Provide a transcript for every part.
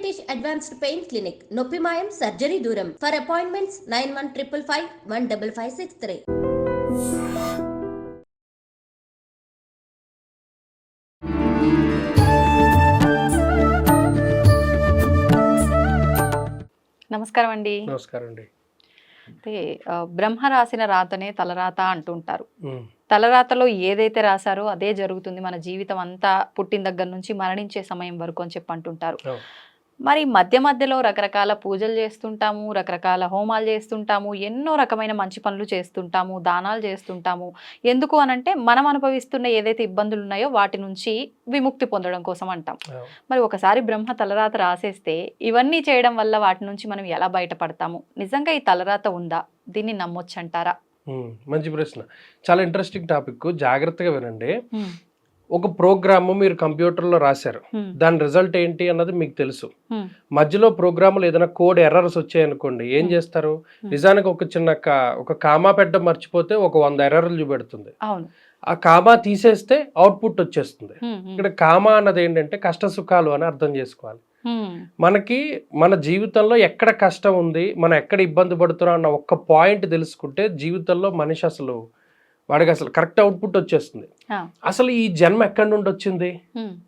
British advanced pain clinic నొప్పి మాయం surgery దూరం. For appointments nine one triple five one double five six three నమస్కారం అండి. నమస్కారం అండి. అయితే బ్రహ్మ రాసిన రాతనే తలరాత అంటుంటారు. తలరాతలో ఏదైతే రాశారో అదే జరుగుతుంది మన జీవితం అంతా పుట్టిన దగ్గర నుంచి మరణించే సమయం వరకు అని చెప్పి అంటుంటారు. మరి మధ్య మధ్యలో రకరకాల పూజలు చేస్తుంటాము రకరకాల హోమాలు చేస్తుంటాము ఎన్నో రకమైన మంచి పనులు చేస్తుంటాము దానాలు చేస్తుంటాము. ఎందుకు అనంటే మనం అనుభవిస్తున్న ఏదైతే ఇబ్బందులు ఉన్నాయో వాటి నుంచి విముక్తి పొందడం కోసం అంటాం. మరి ఒకసారి బ్రహ్మ తలరాత రాసేస్తే ఇవన్నీ చేయడం వల్ల వాటి నుంచి మనం ఎలా బయటపడతాము? నిజంగా ఈ తలరాత ఉందా? దీన్ని నమ్మొచ్చు అంటారా ఉమ్, మంచి ప్రశ్న. చాలా ఇంట్రెస్టింగ్ టాపిక్. జాగ్రత్తగా వినండి. ఒక ప్రోగ్రామ్ మీరు కంప్యూటర్లో రాశారు. దాని రిజల్ట్ ఏంటి అన్నది మీకు తెలుసు. మధ్యలో ప్రోగ్రాములు ఏదైనా కోడ్ ఎర్రర్స్ వచ్చాయనుకోండి ఏం. చేస్తారు. నిజానికి ఒక చిన్న కా- ఒక కామా పెట్ట మర్చిపోతే ఒక వంద ఎర్రర్లు చూపెడుతుంది. ఆ కామా తీసేస్తే అవుట్పుట్ వచ్చేస్తుంది. ఇక్కడ కామా అన్నది ఏంటంటే కష్ట సుఖాలు అని అర్థం చేసుకోవాలి. మనకి మన జీవితంలో ఎక్కడ కష్టం ఉంది మనం ఎక్కడ ఇబ్బంది పడుతున్నాం అన్న ఒక్క పాయింట్ తెలుసుకుంటే జీవితంలో మనిషి అసలు వాడికి అసలు కరెక్ట్ అవుట్పుట్ వచ్చేస్తుంది. అసలు ఈ జన్మ ఎక్కడి నుండి వచ్చింది.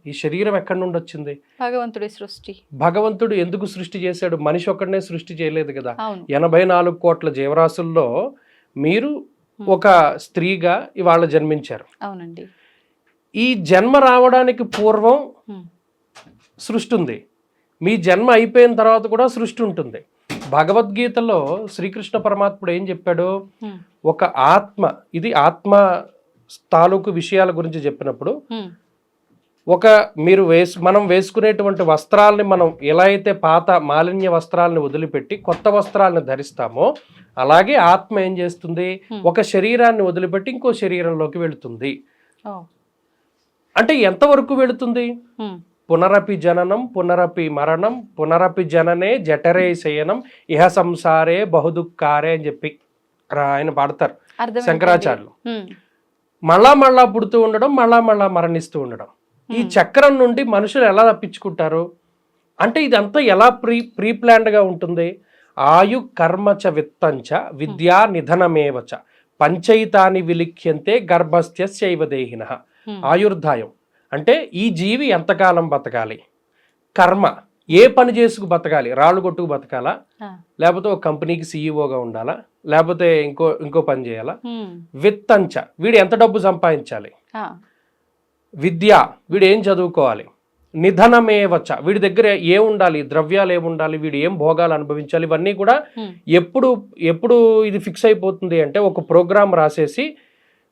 ఈ శరీరం ఎక్కడి నుండి వచ్చింది? భగవంతుడి సృష్టి. భగవంతుడు ఎందుకు సృష్టి చేశాడు? మనిషి ఒక్కడనే సృష్టి చేయలేదు కదా. ఎనభై నాలుగు కోట్ల జీవరాశుల్లో మీరు ఒక స్త్రీగా ఇవాళ జన్మించారు. అవునండి. ఈ జన్మ రావడానికి పూర్వం సృష్టి ఉంది. మీ జన్మ అయిపోయిన తర్వాత కూడా సృష్టి ఉంటుంది. భగవద్గీతలో శ్రీకృష్ణ పరమాత్ముడు ఏం చెప్పాడు? ఒక ఆత్మ ఇది ఆత్మ తాలూకు విషయాల గురించి చెప్పినప్పుడు ఒక మీరు వేసు మనం వేసుకునేటువంటి వస్త్రాలని మనం ఎలా అయితే పాత మాలిన్య వస్త్రాలని వదిలిపెట్టి కొత్త వస్త్రాలను ధరిస్తామో అలాగే ఆత్మ ఏం చేస్తుంది. ఒక శరీరాన్ని వదిలిపెట్టి ఇంకో శరీరంలోకి వెళుతుంది. అంటే ఎంతవరకు వెళుతుంది? పునరపి జననం పునరపి మరణం పునరపి జననే జఠరే శయనం ఇహ సంసారే బహుదుక్కారే అని చెప్పి ఆయన పాడతారు. శంకరాచార్యులు. మళ్ళా మళ్ళా పుడుతూ ఉండడం మళ్ళా మళ్ళా మరణిస్తూ ఉండడం. ఈ చక్రం నుండి మనుషులు ఎలా తప్పించుకుంటారు? అంటే ఇదంతా ఎలా ప్రీ ప్రీ ప్లాన్డ్గా ఉంటుంది? ఆయు కర్మచ విత్తంచ విద్యా నిధనమేవచ పంచైతాని విలిఖ్యంతే గర్భస్థ్యైవ దేహిన. హ్మ్, ఆయుర్దాయం అంటే ఈ జీవి ఎంతకాలం బతకాలి? కర్మ ఏ పని చేసుకు బతకాలి? రాళ్ళు కొట్టుకు బతకాలా? లేకపోతే ఒక కంపెనీకి సీఈఓగా ఉండాలా? లేకపోతే ఇంకో ఇంకో పని చేయాలా? విత్తంచ వీడు ఎంత డబ్బు సంపాదించాలి? విద్య వీడు ఏం చదువుకోవాలి? నిధనమేవచ్చ? వీడి దగ్గర ఏ ఉండాలి? ద్రవ్యాలు ఏమి ఉండాలి? వీడు ఏం భోగాలు అనుభవించాలి? ఇవన్నీ కూడా ఎప్పుడు ఎప్పుడు ఇది ఫిక్స్ అయిపోతుంది అంటే ఒక ప్రోగ్రామ్ రాసేసి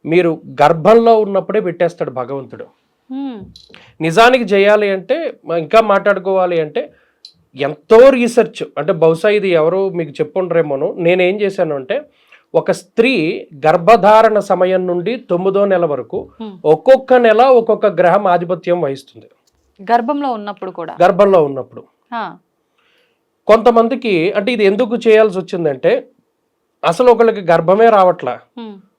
మీరు గర్భంలో ఉన్నప్పుడే పెట్టేస్తాడు భగవంతుడు. నిజానికి చేయాలి అంటే ఇంకా మాట్లాడుకోవాలి అంటే ఎంతో రీసెర్చ్. అంటే బహుశా ఇది ఎవరు మీకు చెప్పుండ్రేమోను. నేనేం చేశాను అంటే ఒక స్త్రీ గర్భధారణ సమయం నుండి తొమ్మిదో నెల వరకు. ఒక్కొక్క నెల ఒక్కొక్క గ్రహం ఆధిపత్యం వహిస్తుంది. గర్భంలో ఉన్నప్పుడు కూడా? గర్భంలో ఉన్నప్పుడు. కొంతమందికి అంటే ఇది ఎందుకు చేయాల్సి వచ్చిందంటే అసలు ఒకళ్ళకి గర్భమే రావట్లా.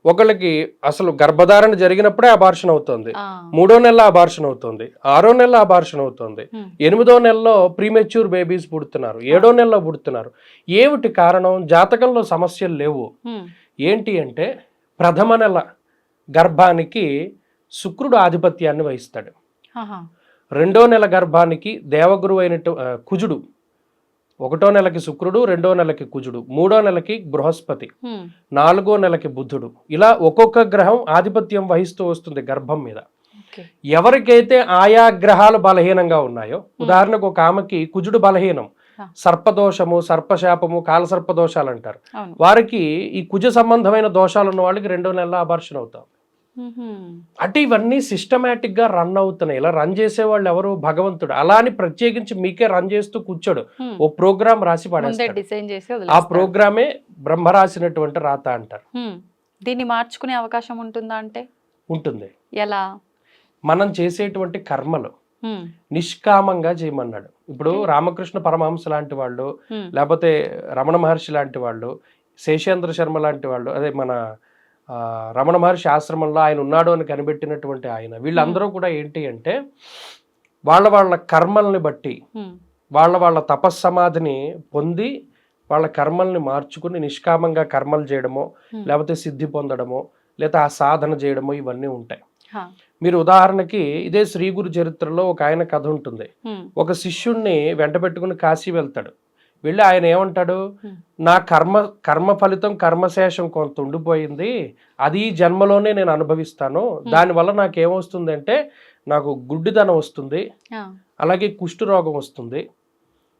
ఒకళ్ళకి అసలు గర్భధారణ జరిగినప్పుడే అబార్షన్ అవుతుంది. మూడో నెల అబార్షన్ అవుతుంది. ఆరో నెల అబార్షన్ అవుతుంది. ఎనిమిదో నెలలో ప్రీమెచ్యూర్ బేబీస్ పుడుతున్నారు. ఏడో నెలలో పుడుతున్నారు. ఏమిటి కారణం? జాతకంలో సమస్యలు లేవు. ఏంటి అంటే ప్రథమ నెల గర్భానికి శుక్రుడు ఆధిపత్యాన్ని వహిస్తాడు. రెండో నెల గర్భానికి దేవగురు అయినట్టు కుజుడు ఒకటో నెలకి శుక్రుడు రెండో నెలకి కుజుడు మూడో నెలకి బృహస్పతి నాలుగో నెలకి బుధుడు. ఇలా ఒక్కొక్క గ్రహం ఆధిపత్యం వహిస్తూ వస్తుంది గర్భం మీద. ఎవరికైతే ఆయా గ్రహాలు బలహీనంగా ఉన్నాయో ఉదాహరణకు ఒక ఆమెకి కుజుడు బలహీనం. సర్పదోషము సర్పశాపము కాలసర్పదోషాలు అంటారు. వారికి ఈ కుజ సంబంధమైన దోషాలు ఉన్న వాళ్ళకి రెండో నెలల అబార్షన్ అవుతాం. అంటే ఇవన్నీ సిస్టమేటిక్గా రన్ అవుతున్నాయి. ఇలా రన్ చేసే వాళ్ళు ఎవరు? భగవంతుడు. అలా అని ప్రత్యేకించి మీకే రన్ చేస్తూ కూర్చోడు. ఓ ప్రోగ్రామ్ రాసి పడేస్తాడు. ఆ. ప్రోగ్రామే బ్రహ్మ రాసినటువంటి రాత అంటారు. దీన్ని మార్చుకునే అవకాశం ఉంటుందా అంటే? ఉంటుంది. ఎలా? మనం చేసేటువంటి కర్మలు నిష్కామంగా చేయమన్నాడు. ఇప్పుడు రామకృష్ణ పరమహంస లాంటి వాళ్ళు లేకపోతే రమణ మహర్షి లాంటి వాళ్ళు శేషేంద్ర శర్మ లాంటి వాళ్ళు అదే మన రమణ మహర్షి ఆశ్రమంలో ఆయన ఉన్నాడు అని కనిపెట్టినటువంటి ఆయన. వీళ్ళందరూ కూడా ఏంటి అంటే వాళ్ళ వాళ్ళ కర్మల్ని బట్టి వాళ్ళ వాళ్ళ తపస్సమాధిని పొంది వాళ్ళ కర్మల్ని మార్చుకుని నిష్కామంగా కర్మలు చేయడమో. లేకపోతే సిద్ధి పొందడమో లేదా ఆ సాధన చేయడమో ఇవన్నీ ఉంటాయి. మీరు ఉదాహరణకి ఇదే శ్రీ గురు చరిత్రలో ఒక ఆయన కథ ఉంటుంది. ఒక శిష్యుణ్ణి వెంట పెట్టుకుని కాశీ వెళ్తాడు. వెళ్ళి ఆయన ఏమంటాడు. నా కర్మ కర్మ ఫలితం కర్మశేషం కొంత ఉండిపోయింది. అది జన్మలోనే నేను అనుభవిస్తాను. దానివల్ల నాకు ఏమొస్తుందంటే నాకు గుడ్డిదనం వస్తుంది. అలాగే కుష్టు రోగం వస్తుంది.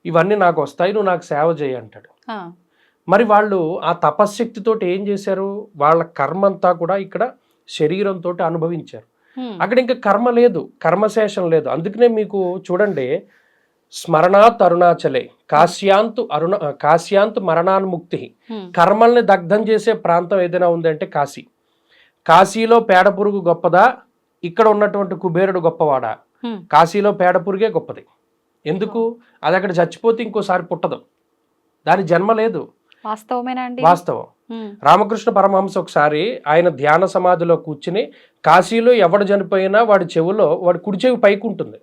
ఇవన్నీ నాకు వస్తాయి నువ్వు నాకు సేవ చేయి అంటాడు. మరి వాళ్ళు ఆ తపశ్శక్తితోటి ఏం చేశారు? వాళ్ళ కర్మ అంతా కూడా ఇక్కడ శరీరంతో అనుభవించారు. అక్కడ ఇంకా కర్మ లేదు కర్మశేషం లేదు. అందుకనే మీకు చూడండి స్మరణాత్ అరుణాచలే కాశ్యాంతు అరుణ కాశ్యాంతు మరణాన్ముక్తి. కర్మల్ని దగ్ధం చేసే ప్రాంతం ఏదైనా ఉందంటే కాశీ. కాశీలో పేడ పురుగు గొప్పదా? ఇక్కడ ఉన్నటువంటి కుబేరుడు గొప్పవాడా? కాశీలో పేడ పురుగే గొప్పది. ఎందుకు? అది అక్కడ చచ్చిపోతే ఇంకోసారి పుట్టదు. దాని జన్మ లేదు. వాస్తవమేనా అండి? వాస్తవం. రామకృష్ణ పరమహంస ఒకసారి ఆయన ధ్యాన సమాధిలో కూర్చుని కాశీలో ఎవడు చనిపోయినా వాడి చెవిలో వాడి కుడి చెవి పైకి ఉంటుంది.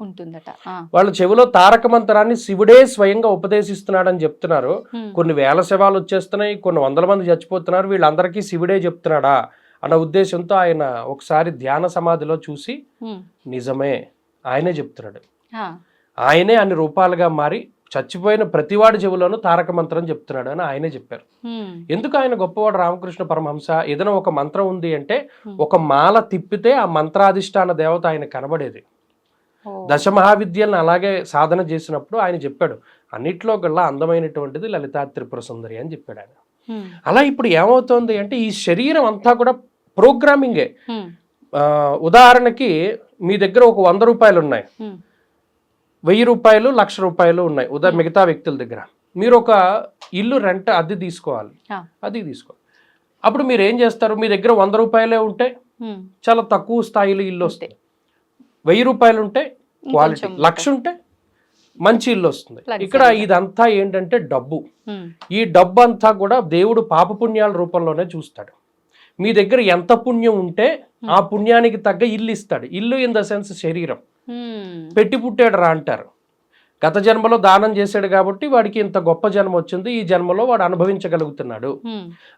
వాళ్ళ చెవిలో తారక మంత్రాన్ని శివుడే స్వయంగా ఉపదేశిస్తున్నాడని చెప్తున్నారు. కొన్ని వేల శవాలు వచ్చేస్తున్నాయి కొన్ని వందల మంది చచ్చిపోతున్నారు వీళ్ళందరికీ శివుడే చెప్తున్నాడా అన్న ఉద్దేశంతో ఆయన ఒకసారి ధ్యాన సమాధిలో చూసి నిజమే ఆయనే చెప్తున్నాడు. ఆయనే అన్ని రూపాలుగా మారి చచ్చిపోయిన ప్రతివాడి చెవిలోనూ తారక మంత్రం చెప్తున్నాడు అని ఆయనే చెప్పారు. ఎందుకు ఆయన గొప్పవాడు రామకృష్ణ పరమహంస? ఏదైనా ఒక మంత్రం ఉంది అంటే. ఒక మాల తిప్పితే ఆ మంత్రాధిష్టాన దేవత ఆయన కనబడేది. దశ మహావిద్యలను అలాగే సాధన చేసినప్పుడు ఆయన చెప్పాడు అన్నిట్లో కల్లా అందమైనటువంటిది లలితా త్రిపుర సుందరి అని చెప్పాడు ఆయన. అలా ఇప్పుడు ఏమవుతోంది అంటే ఈ శరీరం అంతా కూడా ప్రోగ్రామింగే. ఉదాహరణకి మీ దగ్గర ఒక వంద రూపాయలు ఉన్నాయి వెయ్యి రూపాయలు లక్ష రూపాయలు ఉన్నాయి. ఉదా మిగతా వ్యక్తుల దగ్గర. మీరు ఒక ఇల్లు రెంట్ అద్దె తీసుకోవాలి. అది తీసుకోవాలి. అప్పుడు మీరు ఏం చేస్తారు? మీ దగ్గర వంద రూపాయలే ఉంటే ఉమ్, చాలా తక్కువ స్థాయిలో ఇల్లు వస్తుంది. వెయ్యి రూపాయలు ఉంటే క్వాలిటీ లక్ష ఉంటే మంచి ఇల్లు వస్తుంది. ఇక్కడ. ఇదంతా ఏంటంటే డబ్బు. ఉమ్, ఈ డబ్బు అంతా కూడా దేవుడు పాపపుణ్యాల రూపంలోనే చూస్తాడు. మీ దగ్గర ఎంత పుణ్యం ఉంటే ఆ పుణ్యానికి తగ్గ ఇల్లు ఇస్తాడు. ఇల్లు ఇన్ ద సెన్స్ శరీరం. పెట్టి పుట్టాడు రా అంటారు. గత జన్మలో దానం చేశాడు కాబట్టి వాడికి ఇంత గొప్ప జన్మ వచ్చింది ఈ జన్మలో వాడు అనుభవించగలుగుతున్నాడు.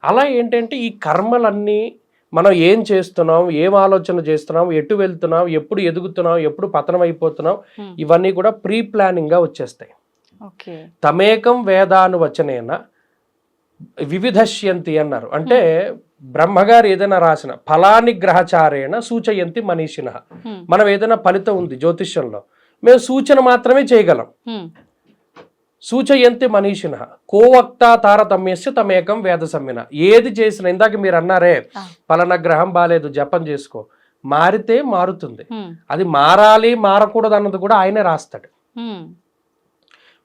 అలా ఏంటంటే ఈ కర్మలన్నీ మనం ఏం చేస్తున్నాం ఏం ఆలోచన చేస్తున్నాం ఎటు వెళ్తున్నాం ఎప్పుడు ఎదుగుతున్నాం ఎప్పుడు పతనం అయిపోతున్నాం ఇవన్నీ కూడా ప్రీ ప్లానింగ్గా వచ్చేస్తాయి తమేకం వేదానువచనేన వివిధశ్యంతి అన్నారు. అంటే బ్రహ్మగారు ఏదైనా రాసిన ఫలాని గ్రహచారేణ సూచయంతి మనీషిన. మనం ఏదైనా ఫలితం ఉంది జ్యోతిష్యంలో మేము సూచన మాత్రమే చేయగలం. సూచయంతి మనీషిన. కోవక్త తారతమ్యస్య తమేకం వేద సమ్మిన ఏది చేసినా ఇందాక మీరు అన్నారే ఆ. పలానా గ్రహం బాలేదు జపం చేసుకో. మారితే మారుతుంది. అది మారాలి మారకూడదు అన్నది కూడా ఆయనే రాస్తాడు.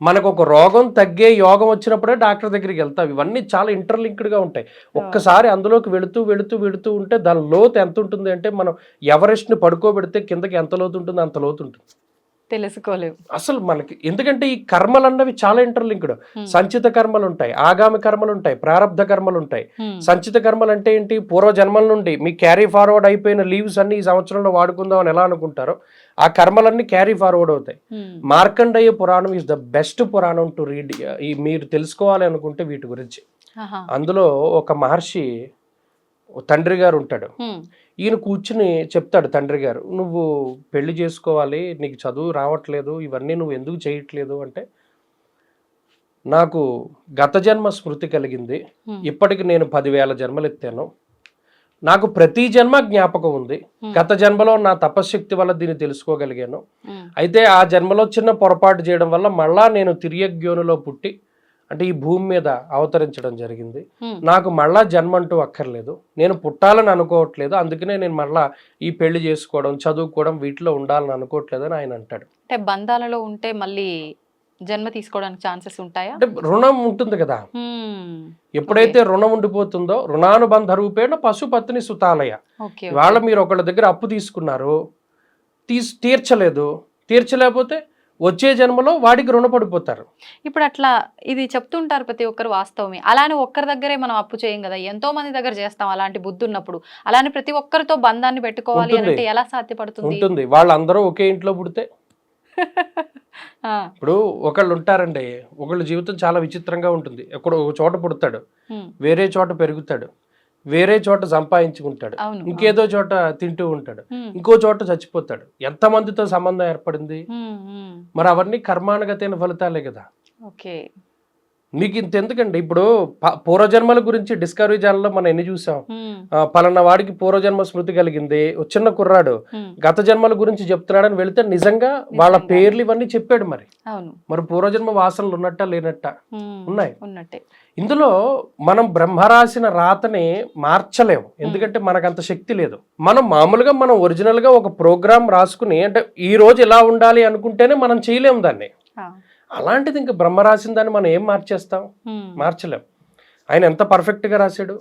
మనకు ఒక రోగం తగ్గే యోగం వచ్చినప్పుడే డాక్టర్ దగ్గరికి వెళ్తాం. ఇవన్నీ చాలా ఇంటర్లింక్డ్గా ఉంటాయి. ఒక్కసారి అందులోకి వెళుతూ వెళుతూ వెళుతూ ఉంటే దాని లోతు ఎంత ఉంటుంది అంటే మనం ఎవరెస్ట్ని పడుకోబెడితే కిందకి ఎంత లోతు ఉంటుంది అంత లోతు ఉంటుంది తెలుసుకోలేవు అసలు మనకి ఎందుకంటే ఈ కర్మలు అన్నవి చాలా ఇంటర్లింక్డ్. సంచిత కర్మలు ఉంటాయి ఆగామి కర్మలు ఉంటాయి ప్రారంధ కర్మలు ఉంటాయి సంచిత కర్మలు అంటే ఏంటి? పూర్వ జన్మల నుండి మీ క్యారీ ఫార్వర్డ్ అయిపోయిన లీవ్స్ అన్ని ఈ సంవత్సరంలో వాడుకుందాం అని ఎలా అనుకుంటారో ఆ కర్మలన్నీ క్యారీ ఫార్వర్డ్ అవుతాయి. ఉమ్, Markandeya Puranam is the best Puranam to read ఈ మీరు తెలుసుకోవాలి అనుకుంటే వీటి గురించి. అందులో ఒక మహర్షి తండ్రి గారు ఉంటాడు. ఈయన కూర్చుని చెప్తాడు తండ్రి గారు నువ్వు పెళ్ళి చేసుకోవాలి నీకు చదువు రావట్లేదు ఇవన్నీ నువ్వు ఎందుకు చేయట్లేదు? అంటే నాకు గత జన్మ స్మృతి కలిగింది. ఇప్పటికి నేను పదివేల జన్మలు ఎత్తాను. నాకు ప్రతి జన్మ జ్ఞాపకం ఉంది. గత జన్మలో నా తపశ్శక్తి వల్ల దీన్ని తెలుసుకోగలిగాను. అయితే ఆ జన్మలో చిన్న పొరపాటు చేయడం వల్ల మళ్ళా నేను తిరియగ్యోనిలో పుట్టి అంటే ఈ భూమి మీద అవతరించడం జరిగింది. నాకు మళ్ళా జన్మ అంటూ అక్కర్లేదు. నేను పుట్టాలని అనుకోవట్లేదు. అందుకనే నేను మళ్ళా ఈ పెళ్ళి చేసుకోవడం చదువుకోవడం వీటిలో ఉండాలని అనుకోవట్లేదు అని ఆయన అంటాడు. అంటే బంధాలలో ఉంటే మళ్ళీ జన్మ తీసుకోవడానికి ఛాన్సెస్ ఉంటాయా? అంటే రుణం ఉంటుంది కదా. ఎప్పుడైతే రుణం ఉండిపోతుందో రుణానుబంధ రూపేణ పశుపత్ని సుతాలయ. ఇవాళ మీరు ఒకళ్ళ దగ్గర అప్పు తీసుకున్నారు తీస్ తీర్చలేదు. తీర్చలేకపోతే వచ్చే జన్మలో వాడికి రుణపడిపోతారు. ఇప్పుడు అట్లా ఇది చెప్తుంటారు ప్రతి ఒక్కరు వాస్తవమే. అలానే ఒక్కరి దగ్గరే మనం అప్పు చేయం కదా. ఎంతో మంది దగ్గర చేస్తాం అలాంటి బుద్ధి ఉన్నప్పుడు అలానే ప్రతి ఒక్కరితో బంధాన్ని పెట్టుకోవాలి. అంటే ఎలా సాధ్యపడుతుంది? ఉంటుంది. వాళ్ళందరూ ఒకే ఇంట్లో పుడితే? ఇప్పుడు ఒకళ్ళు ఉంటారండి. ఒకళ్ళ జీవితం చాలా విచిత్రంగా ఉంటుంది. ఎక్కడో ఒక చోట పుడతాడు. వేరే చోట పెరుగుతాడు. వేరే చోట సంపాదించుకుంటాడు. ఇంకేదో చోట తింటూ ఉంటాడు. ఇంకో చోట చచ్చిపోతాడు. ఎంతమందితో సంబంధం ఏర్పడింది? మరి అవన్నీ కర్మానుగతైన ఫలితాలే కదా. ఓకే. మీకు ఇంత ఎందుకండి? ఇప్పుడు పూర్వజన్మల గురించి డిస్కవరీ ఛానల్లో మనం ఎన్ని చూసాం? పలానా వాడికి పూర్వజన్మ స్మృతి కలిగింది చిన్న కుర్రాడు. గత జన్మల గురించి చెప్తున్నాడని వెళితే నిజంగా వాళ్ళ. పేర్లు ఇవన్నీ చెప్పాడు మరి. మరి పూర్వజన్మ వాసనలు ఉన్నట్ట లేనట్ట? ఉన్నాయి. ఇందులో మనం బ్రహ్మ రాసిన రాతని మార్చలేము. ఎందుకంటే మనకు అంత శక్తి లేదు. మనం మామూలుగా మనం ఒరిజినల్గా ఒక ప్రోగ్రామ్ రాసుకుని అంటే ఈ రోజు ఇలా ఉండాలి అనుకుంటేనే మనం చేయలేము దాన్ని. అలాంటిది ఇంకా బ్రహ్మ రాసిన దాన్ని మనం ఏం మార్చేస్తాం? మార్చలేం. ఆయన ఎంత పర్ఫెక్ట్గా రాశాడు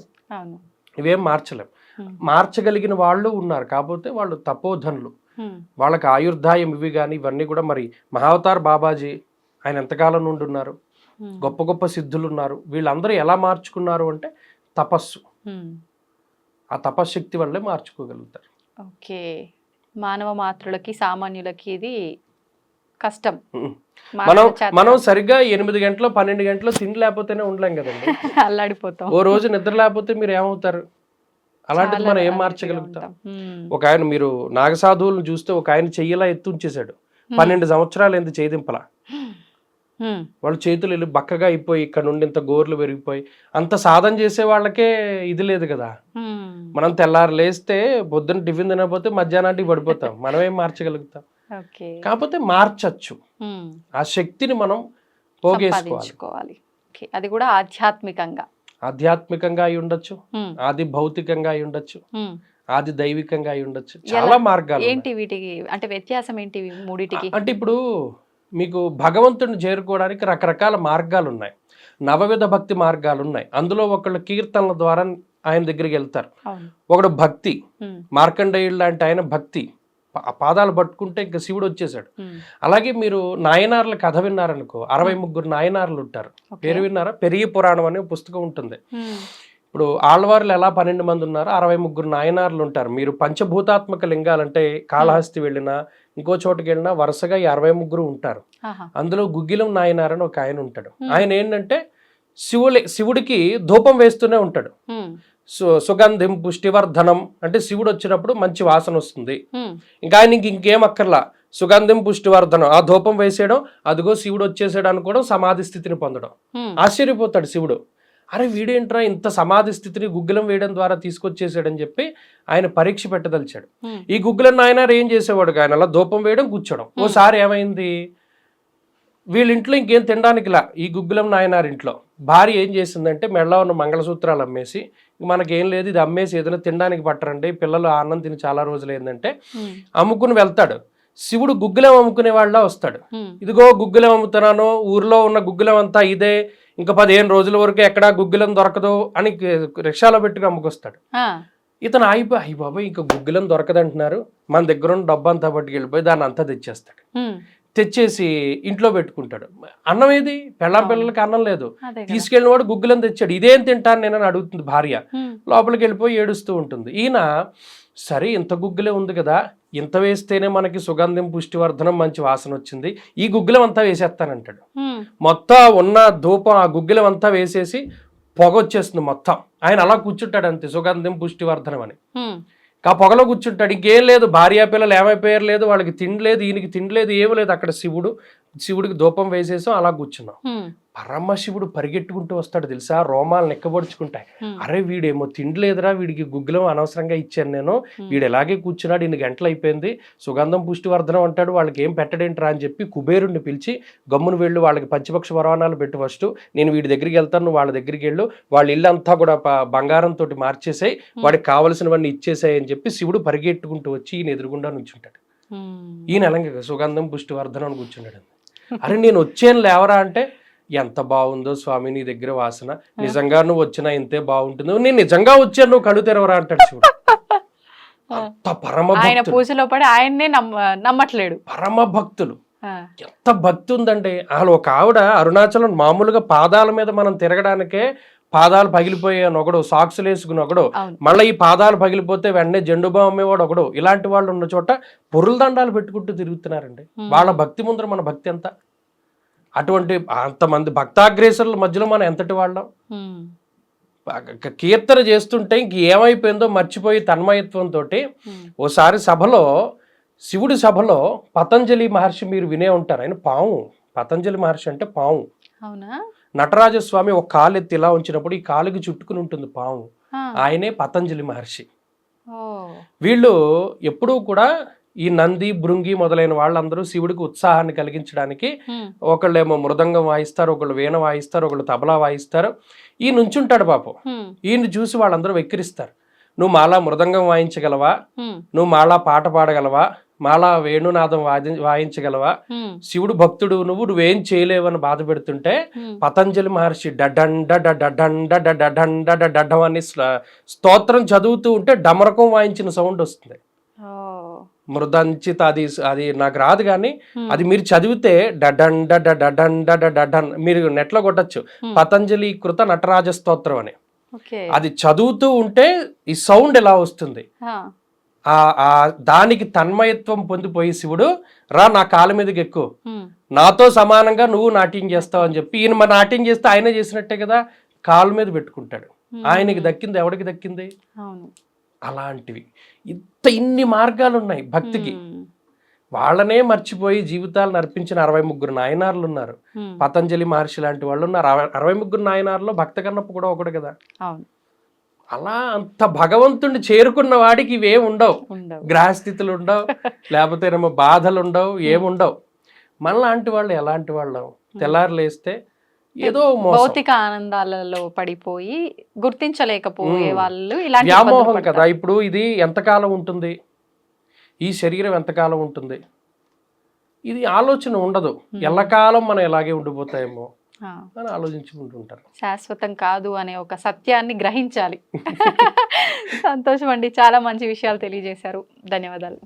ఇవేం మార్చలేం. మార్చగలిగిన వాళ్ళు ఉన్నారు. కాకపోతే వాళ్ళు తపోధనులు. వాళ్ళకి ఆయుర్దాయం ఇవి కానీ ఇవన్నీ కూడా మరి మహావతార్ బాబాజీ ఆయన ఎంతకాలం నుండి ఉన్నారు? గొప్ప గొప్ప సిద్ధులు ఉన్నారు వీళ్ళందరూ ఎలా మార్చుకున్నారు అంటే తపస్సు. ఆ తపశ్శక్తి వల్లే మార్చుకోగలుగుతారు. ఓకే. మానవ మాతృలకి సామాన్యులకి ఇది కష్టం. మనం మనం సరిగ్గా ఎనిమిది గంటలు పన్నెండు గంటలు తిండి లేకపోతేనే ఉండలేం కదండి. అల్లాడిపోతాం. ఓ రోజు నిద్ర లేకపోతే మీరు ఏమవుతారు? అలాంటిది మనం ఏం మార్చగలుగుతాం? ఒక ఆయన మీరు నాగసాధువులను చూస్తే ఒక ఆయన చెయ్యలా ఎత్తు ఉంచేశాడు పన్నెండు సంవత్సరాలు ఎందుకు చేదింపలా. వాళ్ళ చేతులు వెళ్ళి బక్కగా అయిపోయి ఇక్కడ నుండి ఇంత గోర్లు పెరిగిపోయి అంత సాధన చేసే వాళ్ళకే ఇది లేదు కదా. మనం తెల్లారు లేస్తే పొద్దున్న టిఫిన్ తినకపోతే మధ్యాహ్నానికి పడిపోతాం. మనం ఏం మార్చగలుగుతాం? కాకపోతే మార్చచ్చు. ఆ శక్తిని మనం పోగేసుకోవాలి. అది కూడా ఆధ్యాత్మికంగా. ఆధ్యాత్మికంగా అయి ఉండొచ్చు. ఆది భౌతికంగా అయి ఉండొచ్చు. ఆది దైవికంగా అయి ఉండొచ్చు. చాలా మార్గాలు. ఏంటి వీటికి? అంటే వ్యత్యాసం ఏంటి మూడిటికి? అంటే ఇప్పుడు మీకు భగవంతుని చేరుకోవడానికి రకరకాల మార్గాలు ఉన్నాయి. నవవిధ భక్తి మార్గాలు ఉన్నాయి. అందులో ఒకళ్ళు కీర్తనల ద్వారా ఆయన దగ్గరికి వెళ్తారు. ఒకడు భక్తి. మార్కండేయుడు లాంటి ఆయన భక్తి. ఆ పాదాలు పట్టుకుంటే ఇంకా శివుడు వచ్చేసాడు. అలాగే మీరు నాయనార్ల కథ విన్నారనుకో అరవై ముగ్గురు నాయనార్లు ఉంటారు. పేరు విన్నారా? పెరిగి పురాణం అనే పుస్తకం ఉంటుంది. ఇప్పుడు ఆళ్వార్లు ఎలా పన్నెండు మంది ఉన్నారు అరవై ముగ్గురు నాయనార్లు ఉంటారు. మీరు పంచభూతాత్మక లింగాలంటే కాళహస్తి వెళ్ళినా ఇంకో చోటుకి వెళ్ళినా వరుసగా ఈ అరవై ముగ్గురు ఉంటారు. అందులో గుగ్గిలం నాయనార్ అని ఒక ఆయన ఉంటాడు. ఆయన ఏంటంటే శివులే శివుడికి ధూపం వేస్తూనే ఉంటాడు. సు సుగంధిం పుష్టివర్ధనం అంటే శివుడు వచ్చినప్పుడు మంచి వాసన వస్తుంది. ఇంకా ఆయనకి ఇంకేం అక్కర్లా. సుగంధం పుష్టివర్ధనం ఆ ధూపం వేసేయడం అదిగో శివుడు వచ్చేసాడు అనుకోవడం సమాధి స్థితిని పొందడం. ఆశ్చర్యపోతాడు శివుడు. అరే వీడేంట్రా ఇంత సమాధి స్థితిని గుగ్గిలం వేయడం ద్వారా తీసుకొచ్చేసాడని చెప్పి ఆయన పరీక్ష పెట్టదలిచాడు. ఈ గుగ్గిలం నాయనారు ఏం చేసేవాడు ఆయన అలా ధూపం వేయడం కూర్చోడం. ఓసారి ఏమైంది? వీళ్ళ ఇంట్లో ఇంకేం తినడానికి లా ఈ గుగ్గిలం నాయనార్ ఇంట్లో భార్య ఏం చేసిందంటే మెడలో ఉన్న మంగళసూత్రాలు అమ్మేసి "ఇంక మనకేం లేదు ఇది అమ్మేసి ఏదైనా తినడానికి పట్టరండి. పిల్లలు అన్నం తిని చాలా రోజులు ఏంటంటే అమ్ముకుని వెళ్తాడు. శివుడు గుగ్గిలం అమ్ముకునే వాళ్ళ వస్తాడు. ఇదిగో గుగ్గిలం అమ్ముతున్నాను ఊర్లో ఉన్న గుగ్గిలం అంతా ఇదే. ఇంకా పదిహేను రోజుల వరకు ఎక్కడా గుగ్గిలం దొరకదు అని రిక్షాలో పెట్టుకుని అమ్ముకొస్తాడు. ఇతను అయిపోయి అయ్యి బాబాయ్ ఇంకా గుగ్గిలం దొరకదంటున్నారు. మన దగ్గర ఉన్న డబ్బు అంతా పట్టుకెళ్ళిపోయి దాన్ని అంతా తెచ్చేస్తాడు. తెచ్చేసి ఇంట్లో పెట్టుకుంటాడు. అన్నం ఏది? పెళ్ళాం పిల్లలకి అన్నం లేదు. తీసుకెళ్ళిన వాడు గుగ్గిలం తెచ్చాడు. ఇదేం తింటాను నేనని అడుగుతుంది భార్య. లోపలికి వెళ్ళిపోయి ఏడుస్తూ ఉంటుంది. ఈయన సరే ఇంత గుగ్గిలే ఉంది కదా. ఇంత వేస్తేనే మనకి సుగంధం పుష్టివర్ధనం మంచి వాసన వచ్చింది. ఈ గుగ్గిలం అంతా వేసేస్తానంటాడు మొత్తం ఉన్న ధూపం ఆ గుగ్గిలం అంతా వేసేసి పొగ వచ్చేస్తుంది మొత్తం. ఆయన అలా కూర్చుంటాడు అంతే సుగంధం పుష్టివర్ధనం అని. ఆ పొగలో కూర్చుంటాడు. ఇంకేం లేదు. భార్యా పిల్లలు ఏమైపోయారు లేదు వాళ్ళకి తిండిలేదు ఈయనకి తిండిలేదు ఏమి లేదు. అక్కడ శివుడు శివుడికి ధూపం వేసేసాం. అలా కూర్చున్నాం. పరమశివుడు పరిగెట్టుకుంటూ వస్తాడు తెలుసా? రోమాలు నెక్కబడుచుకుంటాయి. అరే వీడేమో తిండిలేదురా వీడికి గుగ్గిలం అనవసరంగా ఇచ్చాను నేను. వీడు ఎలాగే కూర్చున్నాడు ఇన్ని గంటలు అయిపోయింది. సుగంధం పుష్టివర్ధనం అంటాడు వాళ్ళకి ఏం పెట్టడేంట్రా అని చెప్పి కుబేరుణ్ణి పిలిచి గమ్మును వెళ్ళు వాళ్ళకి పంచపక్ష వరవాణాలు పెట్టు ఫస్ట్. నేను వీడి దగ్గరికి వెళ్తాను వాళ్ళ దగ్గరికి వెళ్ళు. వాళ్ళ ఇల్లు అంతా కూడా బంగారంతో మార్చేసాయి. వాడికి కావలసినవన్నీ ఇచ్చేసాయి అని చెప్పి శివుడు పరిగెట్టుకుంటూ వచ్చి ఈయన ఎదురుగుండా నుంచుంటాడు. ఈయన అలాగే సుగంధం పుష్టివర్ధనం అని కూర్చున్నాడు. అరే నేను వచ్చాను లేవరా అంటే ఎంత బాగుందో స్వామి నీ దగ్గర వాసన. నిజంగా నువ్వు వచ్చినా ఇంతే బాగుంటుందో. నేను నిజంగా వచ్చాను నువ్వు కళ్ళు తెరవరా అంటాడు అంత పరమ ఆయన పూజలో పడి ఆయన్నే నమ్మ నమ్మట్లేడు. పరమ భక్తులు. ఎంత భక్తి ఉందండి అసలు ఒక ఆవిడ అరుణాచలం మామూలుగా పాదాల మీద మనం తిరగడానికే పాదాలు పగిలిపోయాను ఒకడు సాక్స్లు వేసుకుని ఒకడు మళ్ళీ ఈ పాదాలు పగిలిపోతే వెంటనే జెండు బామ్ అమ్మేవాడు ఒకడు. ఇలాంటి వాళ్ళు ఉన్న చోట పురుల దండాలు పెట్టుకుంటూ తిరుగుతున్నారండి. వాళ్ళ భక్తి ముందర మన భక్తి ఎంత? అటువంటి అంతమంది భక్తాగ్రేసర్ల మధ్యలో మనం ఎంతటి వాళ్ళం? కీర్తన చేస్తుంటే ఇంక ఏమైపోయిందో మర్చిపోయి తన్మయత్వంతో ఓసారి సభలో శివుడి సభలో పతంజలి మహర్షి మీరు వినే ఉంటారు. ఆయన పాము. పతంజలి మహర్షి అంటే పాము. అవునా? నటరాజస్వామి ఒక కాలు ఎత్తి ఇలా ఉంచినప్పుడు ఈ కాలుకి చుట్టుకుని ఉంటుంది పాము. ఆయనే పతంజలి మహర్షి. వీళ్ళు ఎప్పుడూ కూడా ఈ నంది భృంగి మొదలైన వాళ్ళందరూ శివుడికి ఉత్సాహాన్ని కలిగించడానికి ఒకళ్ళేమో మృదంగం వాయిస్తారు ఒకళ్ళు వీణ వాయిస్తారు ఒకళ్ళు తబలా వాయిస్తారు ఈ నుంచుంటాడు పాపం ఉమ్, ఈయన చూసి వాళ్ళందరూ వెక్కిరిస్తారు నువ్వు మాలా మృదంగం వాయించగలవా నువ్వు మాలా పాట పాడగలవా మాలా వేణునాదం వాయించగలవా శివుడు భక్తుడు నువ్వు నువ్వేం చేయలేవని బాధ పెడుతుంటే పతంజలి మహర్షి డడండ డడండ డడండ డడం అని స్తోత్రం చదువుతూ ఉంటే డమరకం వాయించిన సౌండ్ వస్తుంది మృదంచిత అది అది నాకు రాదు కానీ అది మీరు చదివితే డడండ డడండ డడన్ మీరు నెట్లో కొట్టచ్చు. పతంజలి కృత నటరాజ స్తోత్రం అని. అది చదువుతూ ఉంటే ఈ సౌండ్ ఎలా వస్తుంది? ఆ, దానికి తన్మయత్వం పొందిపోయి శివుడు రా నా కాళ్ళ మీదకి ఎక్కువ నాతో సమానంగా నువ్వు నాట్యం చేస్తావు అని చెప్పి ఈయన మా నాట్యం చేస్తే ఆయనే చేసినట్టే కదా కాళ్ళ మీద పెట్టుకుంటాడు. ఆయనకి దక్కింది ఎవడికి దక్కింది? అలాంటివి. ఇంత ఇన్ని మార్గాలు ఉన్నాయి భక్తికి వాళ్ళనే మర్చిపోయి జీవితాలను అర్పించిన అరవై ముగ్గురు నాయనార్లు ఉన్నారు పతంజలి మహర్షి లాంటి వాళ్ళు ఉన్నారు అరవై- అరవై ముగ్గురు నాయనార్లో భక్త కన్నప్ప కూడా ఒకడు కదా. అలా అంత భగవంతుడిని చేరుకున్న వాడికి ఇవేం ఉండవు. గ్రహస్థితులు ఉండవు. లేకపోతే ఏమో బాధలు ఉండవు ఏముండవు మనలాంటి వాళ్ళు ఎలాంటి వాళ్ళం? తెల్లారు లేస్తే ఏదో భౌతిక ఆనందాలలో పడిపోయి గుర్తించలేకపోయే. వాళ్ళు ఇలాంటి వ్యామోహం కదా. ఇప్పుడు ఇది ఎంతకాలం ఉంటుంది? ఈ శరీరం ఎంతకాలం ఉంటుంది? ఇది ఆలోచన ఉండదు. ఎల్లకాలం మనం ఎలాగే ఉండిపోతాయేమో అని ఆలోచించుకుంటుంటారు. శాశ్వతం కాదు అనే ఒక సత్యాన్ని గ్రహించాలి. సంతోషం అండి. చాలా మంచి విషయాలు తెలియజేశారు. ధన్యవాదాలు.